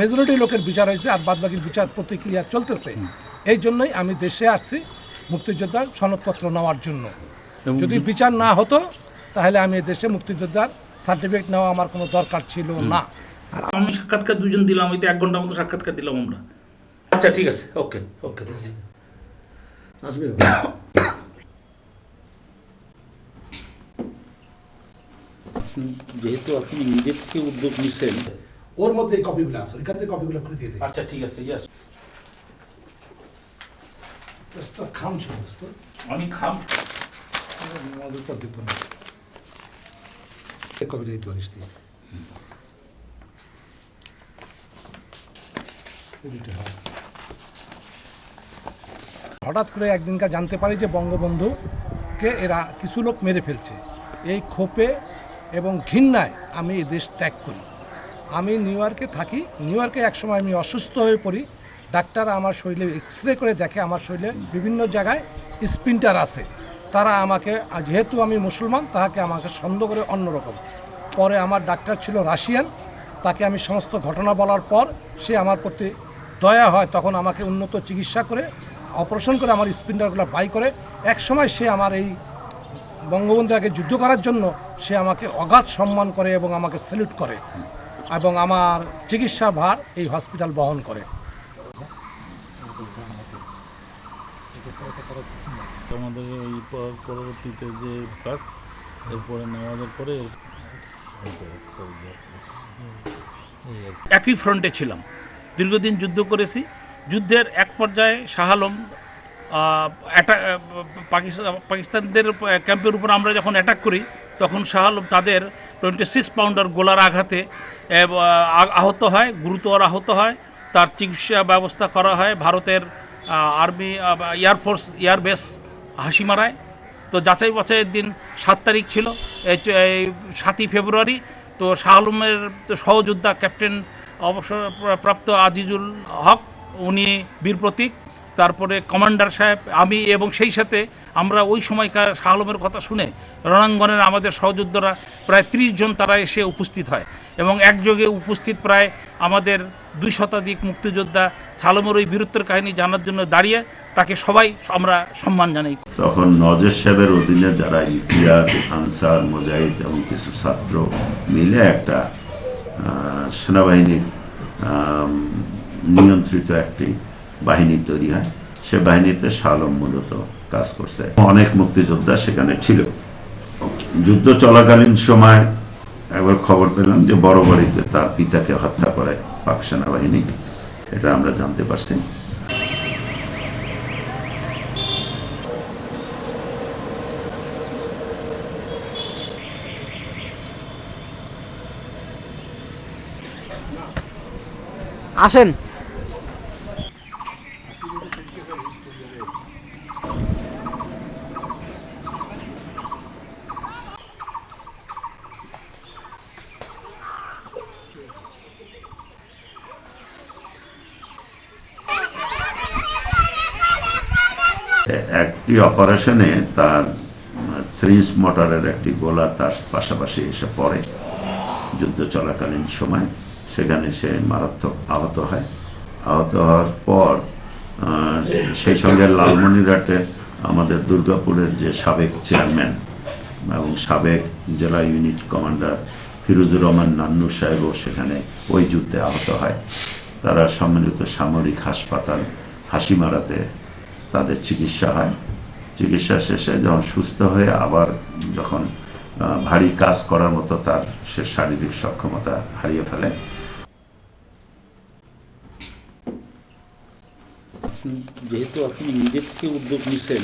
Majority লোকের বিচার হয়েছে আর বাদ বাকির বিচার প্রতিক্রিয়া চলতেছে। এই জন্যই আমি দেশে আসছি মুক্তিযোদ্ধার সনদপত্র নেওয়ার জন্য। যদি বিচার না হতো তাহলে আমি দেশে মুক্তিযোদ্ধার সার্টিফিকেট নেওয়া আমার কোনো দরকার ছিল না। আর আমি সাক্ষাৎকার দুজন দিলাম এই তো এক ঘণ্টার মতো সাক্ষাৎকার দিলাম আমরা। আচ্ছা ঠিক আছে। ওকে ওকে আসবে? যেহেতু আপনি নিজে থেকে উদ্যোগ নিছেন ওর মধ্যে এই কপিগুলো আছে ওইখান থেকে কপিগুলো করে দিয়ে দিই। আচ্ছা ঠিক আছে ইয়াস খাম ছিল আমি খাম। পর দেখব না। কপিটা দিতে পারিস তুই হঠাৎ করে একদিনকার জানতে পারি যে বঙ্গবন্ধুকে এরা কিছু লোক মেরে ফেলছে। এই ক্ষোভে এবং ঘৃণায় আমি এই দেশ ত্যাগ করি। আমি নিউ ইয়র্কে থাকি। নিউ ইয়র্কে একসময় আমি অসুস্থ হয়ে পড়ি। ডাক্তার আমার শরীরে এক্স রে করে দেখে আমার শরীরে বিভিন্ন জায়গায় স্পিন্টার আছে। তারা আমাকে যেহেতু আমি মুসলমান, তাহাকে আমাকে সন্দেহ করে অন্যরকম। পরে আমার ডাক্তার ছিল রাশিয়ান। তাকে আমি সমস্ত ঘটনা বলার পর সে আমার প্রতি দয়া হয়, তখন আমাকে উন্নত চিকিৎসা করে, অপারেশন করে আমার স্পিন্টারগুলো বাই করে। এক সময় সে আমার এই বঙ্গবন্ধু আগে যুদ্ধ করার জন্য সে আমাকে অগাধ সম্মান করে এবং আমাকে স্যালুট করে। এবং আমার চিকিৎসা ভার এই হসপিটাল বহন করে। আমাদের এই পরবর্তীতে যে কাজ এরপরে নামাজের পরে একই ফ্রন্টে ছিলাম। দীর্ঘদিন যুদ্ধ করেছি। যুদ্ধের এক পর্যায়ে শাহ আলম আহ, অ্যাটা- আহ, পাকিস্তান পাকিস্তানদের ক্যাম্পের উপর আমরা যখন অ্যাটাক করি তখন শাহ আলম তাদের টোয়েন্টি সিক্স পাউন্ডার গোলার আঘাতে আহত হয়, গুরুতর আহত হয়। তার চিকিৎসা ব্যবস্থা করা হয় ভারতের আর্মি এয়ারফোর্স এয়ারবেস হাসিমারায়। তো যাচাই বাছাইয়ের দিন সাত তারিখ ছিল, এই সাতই ফেব্রুয়ারি। তো শাহ আলমের সহযোদ্ধা ক্যাপ্টেন অবসরপ্রাপ্ত আজিজুল হক, উনি বীর প্রতীক তারপরে কমান্ডার সাহেব, আমি এবং সেই সাথে আমরা ওই সময়কার শাহ আলমের কথা শুনে রণাঙ্গনের আমাদের সহযোদ্ধারা প্রায় ত্রিশ জন তারা এসে উপস্থিত হয় এবং একযোগে উপস্থিত প্রায় আমাদের দুই শতাধিক মুক্তিযোদ্ধা শাহ আলমের ওই বীরত্বের কাহিনী জানার জন্য দাঁড়িয়ে তাকে সবাই আমরা সম্মান জানাই। তখন নজর সাহেবের অধীনে যারা ইতিহাস আনসার, মুজাহিদ এবং কিছু ছাত্র মিলে একটা সেনাবাহিনীর নিয়ন্ত্রিত একটি বাহিনী তৈরি হয়। সে বাহিনীতে শালম মূলত কাজ করছে। অনেক মুক্তিযোদ্ধা সেখানে ছিল। যুদ্ধ চলাকালীন সময় একবার খবর পেলাম যে বড় বাড়িতে তার পিতাকে হত্যা করে পাক সেনাবাহিনী। এটা আমরা জানতে পারছি। আসেন। একটি অপারেশনে তার থ্রিস মোটরের একটি গোলা তার পাশাপাশি এসে পড়ে যুদ্ধ চলাকালীন সময়। সেখানে সে মারাত্মক আহত হয়। আহত হওয়ার পর সেই সঙ্গে লালমনিরহাটে আমাদের দুর্গাপুরের যে সাবেক চেয়ারম্যান এবং সাবেক জেলা ইউনিট কমান্ডার ফিরোজুর রহমান নান্নু সাহেবও সেখানে ওই যুদ্ধে আহত হয়। তারা সম্মিলিত সামরিক হাসপাতাল হাসিমারাতে তাদের চিকিৎসা হয়। চিকিৎসা শেষে যখন সুস্থ হয়ে আবার যখন ভারী কাজ করার মতো তার সে শারীরিক সক্ষমতা হারিয়ে ফেলে। যেহেতু আপনি নিজের থেকে উদ্যোগ নিছেন